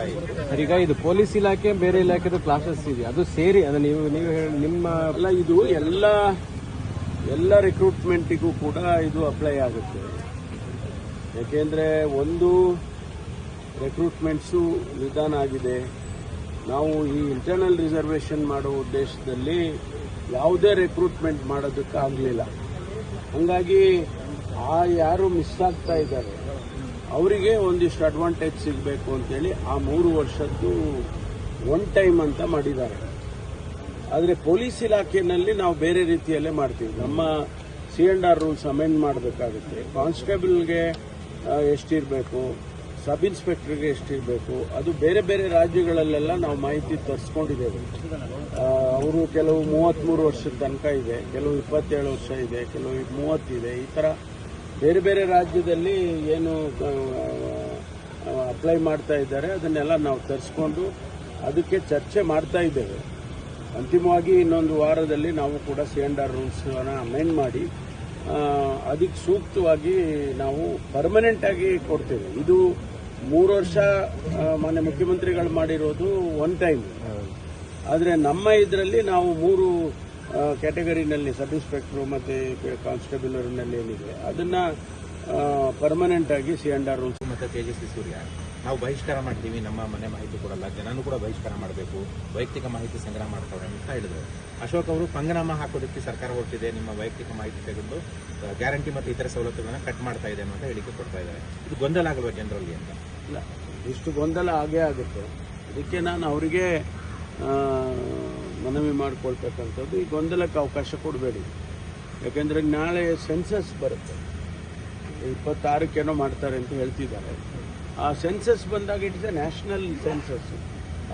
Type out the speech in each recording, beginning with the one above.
ಇತ್ತು ಈಗ ಇದು ಪೊಲೀಸ್ ಇಲಾಖೆ, ಬೇರೆ ಇಲಾಖೆದು ಕ್ಲಾಸಸ್ ಇದೆ. ಅದು ಸೇರಿ, ಅದು ನೀವು ನೀವು ಹೇಳಿ, ನಿಮ್ಮ ಎಲ್ಲ ಇದು ಎಲ್ಲ ಎಲ್ಲ ರಿಕ್ರೂಟ್ಮೆಂಟಿಗೂ ಕೂಡ ಇದು ಅಪ್ಲೈ ಆಗುತ್ತೆ. ಯಾಕೆಂದರೆ ಒಂದು ರಿಕ್ರೂಟ್ಮೆಂಟ್ಸು ನಿಧಾನ ಆಗಿದೆ. ನಾವು ಈ ಇಂಟರ್ನಲ್ ರಿಸರ್ವೇಷನ್ ಮಾಡೋ ಉದ್ದೇಶದಲ್ಲಿ ಯಾವುದೇ ರಿಕ್ರೂಟ್ಮೆಂಟ್ ಮಾಡೋದಕ್ಕೆ ಆಗಲಿಲ್ಲ. ಹಾಗಾಗಿ ಆ ಯಾರು ಮಿಸ್ ಆಗ್ತಾ ಇದ್ದಾರೆ ಅವರಿಗೆ ಒಂದಿಷ್ಟು ಅಡ್ವಾಂಟೇಜ್ ಸಿಗಬೇಕು ಅಂತೇಳಿ ಆ ಮೂರು ವರ್ಷದ್ದು ಒನ್ ಟೈಮ್ ಅಂತ ಮಾಡಿದ್ದಾರೆ. ಆದರೆ ಪೊಲೀಸ್ ಇಲಾಖೆಯಲ್ಲಿ ನಾವು ಬೇರೆ ರೀತಿಯಲ್ಲೇ ಮಾಡ್ತೀವಿ. ನಮ್ಮ C and R rules amend ಮಾಡಬೇಕಾಗುತ್ತೆ. ಕಾನ್ಸ್ಟೇಬಲ್ಗೆ ಎಷ್ಟಿರಬೇಕು, ಸಬ್ ಇನ್ಸ್ಪೆಕ್ಟರ್ಗೆ ಎಷ್ಟಿರಬೇಕು, ಅದು ಬೇರೆ ಬೇರೆ ರಾಜ್ಯಗಳಲ್ಲೆಲ್ಲ ನಾವು ಮಾಹಿತಿ ತರಿಸ್ಕೊಂಡಿದ್ದೇವೆ. ಅವರು ಕೆಲವು ಮೂವತ್ತ್ಮೂರು ವರ್ಷದ ತನಕ ಇದೆ, ಕೆಲವು ಇಪ್ಪತ್ತೇಳು ವರ್ಷ ಇದೆ, ಕೆಲವು ಮೂವತ್ತಿದೆ ಈ ಥರ ಬೇರೆ ಬೇರೆ ರಾಜ್ಯದಲ್ಲಿ ಏನು ಅಪ್ಲೈ ಮಾಡ್ತಾ ಇದ್ದಾರೆ ಅದನ್ನೆಲ್ಲ ನಾವು ತರಿಸ್ಕೊಂಡು ಅದಕ್ಕೆ ಚರ್ಚೆ ಮಾಡ್ತಾ ಇದ್ದೇವೆ. ಅಂತಿಮವಾಗಿ ಇನ್ನೊಂದು ವಾರದಲ್ಲಿ ನಾವು ಕೂಡ ಸಿ ಅಂಡ್ ಆರ್ ರೂಲ್ಸ್ನ ಅಮೆಂಡ್ ಮಾಡಿ ಅದಕ್ಕೆ ಸೂಕ್ತವಾಗಿ ನಾವು ಪರ್ಮನೆಂಟ್ ಆಗಿ ಕೊಡ್ತೇವೆ. ಇದು ಮೂರು ವರ್ಷ ಮಾನ್ಯ ಮುಖ್ಯಮಂತ್ರಿಗಳು ಮಾಡಿರೋದು ಒನ್ ಟೈಮ್ ಆದರೆ ನಮ್ಮ ಇದರಲ್ಲಿ ನಾವು ಮೂರು ಕ್ಯಾಟಗರಿನಲ್ಲಿ ಸಬ್ ಇನ್ಸ್ಪೆಕ್ಟ್ರು ಮತ್ತು ಕಾನ್ಸ್ಟೇಬಲ್ನಲ್ಲಿ ಏನಿದೆ ಅದನ್ನು ಪರ್ಮನೆಂಟ್ ಆಗಿ ಸಿ ಅಂಡ್ ಆರ್ ರೂಲ್ಸ್ ಮತ್ತು ತೇಜಸ್ವಿ ಸೂರ್ಯ ನಾವು ಬಹಿಷ್ಕಾರ ಮಾಡ್ತೀವಿ ನಮ್ಮ ಮನೆ ಮಾಹಿತಿ ಕೊಡಲ್ಲ ಜನನೂ ಕೂಡ ಬಹಿಷ್ಕಾರ ಮಾಡಬೇಕು ವೈಯಕ್ತಿಕ ಮಾಹಿತಿ ಸಂಗ್ರಹ ಮಾಡ್ತಾರೆ ಅಂತ ಹೇಳಿದ್ರು. ಅಶೋಕ್ ಅವರು ಪಂಗನಾಮ ಹಾಕೋದಕ್ಕೆ ಸರ್ಕಾರ ಹೊರಟಿದೆ ನಿಮ್ಮ ವೈಯಕ್ತಿಕ ಮಾಹಿತಿ ತೆಗೆದು ಗ್ಯಾರಂಟಿ ಮತ್ತು ಇತರ ಸವಲತ್ತುಗಳನ್ನು ಕಟ್ ಮಾಡ್ತಾ ಇದೆ ಅಂತ ಹೇಳಿಕೆ ಕೊಡ್ತಾ ಇದ್ದಾರೆ. ಇದು ಗೊಂದಲ ಆಗಬೇಕು ಜನರಲ್ಲಿ ಅಂತ? ಇಲ್ಲ ಇಷ್ಟು ಗೊಂದಲ ಆಗೇ ಆಗುತ್ತೆ. ಅದಕ್ಕೆ ನಾನು ಅವರಿಗೆ ಮನವಿ ಮಾಡಿಕೊಳ್ತಕ್ಕಂಥದ್ದು ಈ ಗೊಂದಲಕ್ಕೆ ಅವಕಾಶ ಕೊಡಬೇಡಿ. ಯಾಕೆಂದರೆ ನಾಳೆ ಸೆನ್ಸಸ್ ಬರುತ್ತೆ. ಇಪ್ಪತ್ತಾರಕ್ಕೇನೋ ಮಾಡ್ತಾರೆ ಅಂತ ಹೇಳ್ತಿದ್ದಾರೆ. ಆ ಸೆನ್ಸಸ್ ಬಂದಾಗ ಇಟ್ಸ್ ಎ ನ್ಯಾಷನಲ್ ಸೆನ್ಸಸ್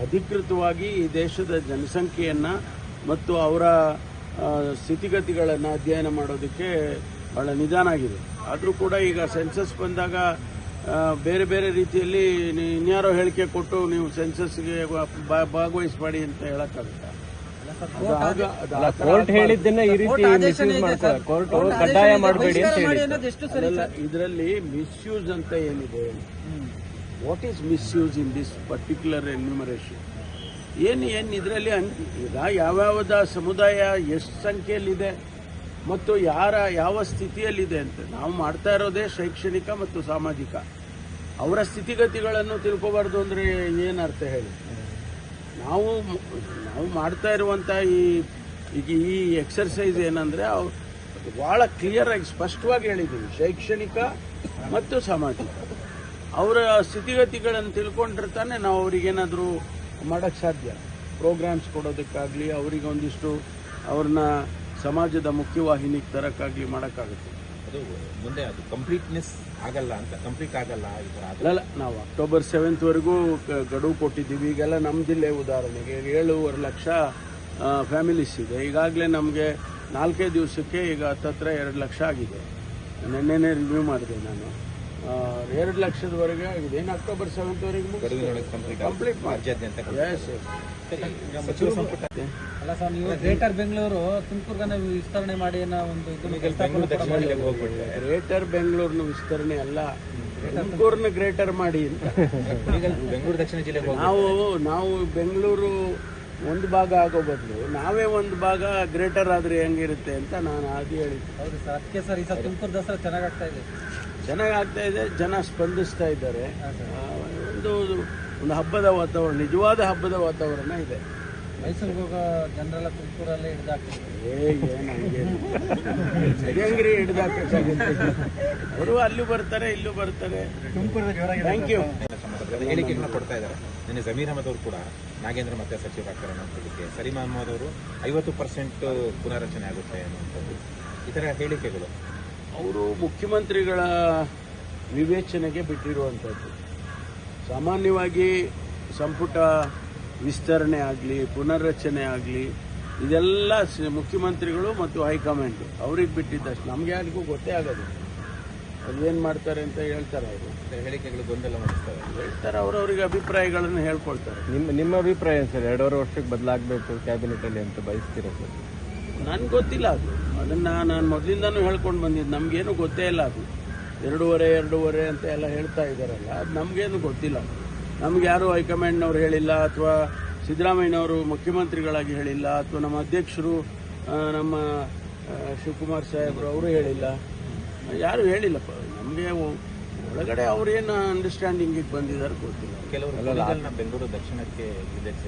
ಅಧಿಕೃತವಾಗಿ ಈ ದೇಶದ ಜನಸಂಖ್ಯೆಯನ್ನು ಮತ್ತು ಅವರ ಸ್ಥಿತಿಗತಿಗಳನ್ನು ಅಧ್ಯಯನ ಮಾಡೋದಕ್ಕೆ ಭಾಳ ನಿಧಾನ ಆಗಿದೆ. ಆದರೂ ಕೂಡ ಈಗ ಸೆನ್ಸಸ್ ಬಂದಾಗ ಬೇರೆ ಬೇರೆ ರೀತಿಯಲ್ಲಿ ಇನ್ಯಾರೋ ಹೇಳಿಕೆ ಕೊಟ್ಟು ನೀವು ಸೆನ್ಸಸ್ಗೆ ಭಾಗವಹಿಸಬೇಡಿ ಅಂತ ಹೇಳಕ್ಕಾಗುತ್ತಾ? ಕೋರ್ಟ್ ಹೇಳಿದ್ದನ್ನ ಈ ರೀತಿ ಮಿಸ್ಯೂಸ್ ಮಾಡ್ತಾರೆ. ಕೋರ್ಟ್ ಕಡ್ಡಾಯ ಮಾಡಬೇಡಿ ಅಂತ ಹೇಳಿ ಇದರಲ್ಲಿ ಮಿಸ್ಯೂಸ್ ಅಂತ ಏನಿದೆ? What is misuse in this particular enumeration ಏನು ಏನು ಇದರಲ್ಲಿ ಈಗ ಯಾವ್ಯಾವುದ ಸಮುದಾಯ ಎಷ್ಟು ಸಂಖ್ಯೆಯಲ್ಲಿದೆ ಮತ್ತು ಯಾರ ಯಾವ ಸ್ಥಿತಿಯಲ್ಲಿದೆ ಅಂತ? ನಾವು ಮಾಡ್ತಾ ಇರೋದೇ ಶೈಕ್ಷಣಿಕ ಮತ್ತು ಸಾಮಾಜಿಕ. ಅವರ ಸ್ಥಿತಿಗತಿಗಳನ್ನು ತಿಳ್ಕೋಬಾರ್ದು ಅಂದರೆ ಏನರ್ಥ ಅರ್ಥ ಹೇಳಿ? ನಾವು ನಾವು ಮಾಡ್ತಾ ಇರುವಂಥ ಈ ಈಗ ಈ ಎಕ್ಸರ್ಸೈಸ್ ಏನಂದರೆ ಭಾಳ ಕ್ಲಿಯರಾಗಿ ಸ್ಪಷ್ಟವಾಗಿ ಹೇಳಿದ್ದೀವಿ. ಶೈಕ್ಷಣಿಕ ಮತ್ತು ಸಾಮಾಜಿಕ. ಅವರ ಸ್ಥಿತಿಗತಿಗಳನ್ನು ತಿಳ್ಕೊಂಡಿರ್ತಾನೆ ನಾವು ಅವ್ರಿಗೇನಾದರೂ ಮಾಡೋಕ್ಕೆ ಸಾಧ್ಯ. ಪ್ರೋಗ್ರಾಮ್ಸ್ ಕೊಡೋದಕ್ಕಾಗಲಿ ಅವರಿಗೆ ಒಂದಿಷ್ಟು ಅವ್ರನ್ನ ಸಮಾಜದ ಮುಖ್ಯವಾಹಿನಿಗೆ ತರೋಕ್ಕಾಗಲಿ ಮಾಡೋಕ್ಕಾಗುತ್ತೆ. ಅದು ಮುಂದೆ ಅದು ಕಂಪ್ಲೀಟ್ನೆಸ್ ಆಗಲ್ಲ ಅಂತ ಕಂಪ್ಲೀಟ್ ಆಗಲ್ಲ ಈ ಥರ ಅಲ್ಲ, ನಾವು ಅಕ್ಟೋಬರ್ ಸೆವೆಂತ್ವರೆಗೂ ವರೆಗೂ ಗಡುವು ಕೊಟ್ಟಿದ್ದೀವಿ. ಈಗೆಲ್ಲ ನಮ್ಮ ಜಿಲ್ಲೆ ಉದಾಹರಣೆಗೆ ಏಳೂವರೆ ಲಕ್ಷ ಫ್ಯಾಮಿಲೀಸ್ ಇದೆ. ಈಗಾಗಲೇ ನಮಗೆ ನಾಲ್ಕೈದು ದಿವಸಕ್ಕೆ ಈಗ ಹತ್ತತ್ರ ಎರಡು ಲಕ್ಷ ಆಗಿದೆ. ನಿನ್ನೆನೇ ರಿವ್ಯೂ ಮಾಡಿದೆ ನಾನು. ಎರಡು ಲಕ್ಷದವರೆಗೆ ಇದೇನು ಅಕ್ಟೋಬರ್ ಸೆವೆಂತ್ವರೆಗೆ ವರೆಗೆ ಕಂಪ್ಲೀಟ್ ಅಲ್ಲ ಸರ್ ನೀವು ಗ್ರೇಟರ್ ಬೆಂಗಳೂರು ತುಮಕೂರ್ಗನ್ನ ವಿಸ್ತರಣೆ ಮಾಡಿ ಅನ್ನೋ ಒಂದು ಗ್ರೇಟರ್ ಬೆಂಗಳೂರಿನ ವಿಸ್ತರಣೆ ಅಲ್ಲ ತುಮಕೂರನ್ನ ಗ್ರೇಟರ್ ಮಾಡಿ ಅಂತ. ಬೆಂಗಳೂರು ದಕ್ಷಿಣ ಜಿಲ್ಲೆ ಹೋಗ್ಬಿಟ್ರೆ. ನಾವು ನಾವು ಬೆಂಗಳೂರು ಒಂದು ಭಾಗ ಆಗೋ ಬದಲು ನಾವೇ ಒಂದು ಭಾಗ ಗ್ರೇಟರ್ ಆದರೆ ಹೆಂಗಿರುತ್ತೆ ಅಂತ ನಾನು ಅದು ಹೇಳಿದ್ದೆ. ಹೌದು ಸರ್ ಅದಕ್ಕೆ ಸರ್ ಈ ಸಲ ತುಮಕೂರು ದಸರಾ ಚೆನ್ನಾಗಿ ಆಗ್ತಾ ಇದೆ. ಚೆನ್ನಾಗಿ ಆಗ್ತಾ ಇದೆ ಜನ ಸ್ಪಂದಿಸ್ತಾ ಇದ್ದಾರೆ. ಒಂದು ಒಂದು ಹಬ್ಬದ ವಾತಾವರಣ ನಿಜವಾದ ಹಬ್ಬದ ವಾತಾವರಣ ಇದೆ. ಮೈಸೂರಿಗೆ ಹೋಗೋ ಜನರೆಲ್ಲ ತುಮಕೂರಲ್ಲೇ ಹೆಂಗ್ರಿ ಹಿಡ್ದಾಕಾಗುತ್ತೆ ಅವರು ಅಲ್ಲೂ ಬರ್ತಾರೆ ಇಲ್ಲೂ ಬರ್ತಾರೆ. ಥ್ಯಾಂಕ್ ಯು ಹೇಳಿಕೆಗಳನ್ನ ಕೊಡ್ತಾ ಇದ್ದಾರೆ. ನಿನ್ನೆ ಜಮೀರ್ ಅಹಮದ್ ಅವರು ಕೂಡ ನಾಗೇಂದ್ರ ಮತ್ತೆ ಸಚಿವರಾಗ್ತಾರೆ ಅನ್ನೋದಕ್ಕೆ ಸಲೀಮ್ ಅಹಮದ್ ಅವರು ಐವತ್ತು ಪರ್ಸೆಂಟ್ ಪುನರಚನೆ ಆಗುತ್ತೆ ಅನ್ನುವಂಥದ್ದು. ಈ ಥರ ಹೇಳಿಕೆಗಳು. ಅವರು ಮುಖ್ಯಮಂತ್ರಿಗಳ ವಿವೇಚನೆಗೆ ಬಿಟ್ಟಿರುವಂಥದ್ದು. ಸಾಮಾನ್ಯವಾಗಿ ಸಂಪುಟ ವಿಸ್ತರಣೆ ಆಗಲಿ ಪುನರ್ರಚನೆ ಆಗಲಿ ಇದೆಲ್ಲ ಮುಖ್ಯಮಂತ್ರಿಗಳು ಮತ್ತು ಹೈಕಮಾಂಡ್ ಅವ್ರಿಗೆ ಬಿಟ್ಟಿದ್ದಷ್ಟು ನಮಗೆ ಯಾರಿಗೂ ಗೊತ್ತೇ ಆಗೋದು ಅದೇನು ಏನು ಮಾಡ್ತಾರೆ ಅಂತ ಹೇಳ್ತಾರೆ ಅವರು. ಹೇಳಿಕೆಗಳು ಗೊಂದಲ ಮಾಡ್ತಾರೆ ಹೇಳ್ತಾರೆ ಅವರು ಅವರವರಿಗೆ ಅಭಿಪ್ರಾಯಗಳನ್ನು ಹೇಳ್ಕೊಳ್ತಾರೆ. ನಿಮ್ಮ ನಿಮ್ಮ ಅಭಿಪ್ರಾಯ ಸರ್? ಎರಡೂವರೆ ವರ್ಷಕ್ಕೆ ಬದಲಾಗಬೇಕು ಕ್ಯಾಬಿನೆಟಲ್ಲಿ ಅಂತ ಬಯಸ್ತೀರಾ ಸರ್? ನನಗೆ ಗೊತ್ತಿಲ್ಲ ಅದು. ಅದನ್ನು ನಾನು ಮೊದಲಿಂದನೂ ಹೇಳ್ಕೊಂಡು ಬಂದಿದ್ದು. ನಮಗೇನು ಗೊತ್ತೇ ಇಲ್ಲ ಅದು. ಎರಡೂವರೆ ಎರಡೂವರೆ ಅಂತ ಎಲ್ಲ ಹೇಳ್ತಾ ಇದ್ದಾರಲ್ಲ ಅದು ನಮಗೇನು ಗೊತ್ತಿಲ್ಲ ನಮ್ಗೆ ಯಾರು ಹೈಕಮಾಂಡ್ನವ್ರು ಹೇಳಿಲ್ಲ ಅಥವಾ ಸಿದ್ದರಾಮಯ್ಯನವರು ಮುಖ್ಯಮಂತ್ರಿಗಳಾಗಿ ಹೇಳಿಲ್ಲ ಅಥವಾ ನಮ್ಮ ಅಧ್ಯಕ್ಷರು ನಮ್ಮ ಶಿವಕುಮಾರ್ ಸಾಹೇಬರು ಅವರು ಹೇಳಿಲ್ಲ. ಯಾರು ಹೇಳಿಲ್ಲಪ್ಪ. ನಮಗೆ ಒಳಗಡೆ ಅವ್ರೇನು ಅಂಡರ್ಸ್ಟ್ಯಾಂಡಿಂಗಿಗೆ ಬಂದಿದ್ದಾರೆ ಗೊತ್ತಿಲ್ಲ. ಕೆಲವರು ಬೆಂಗಳೂರು ದಕ್ಷಿಣಕ್ಕೆ ಜಿಲ್ಲೆಗೆ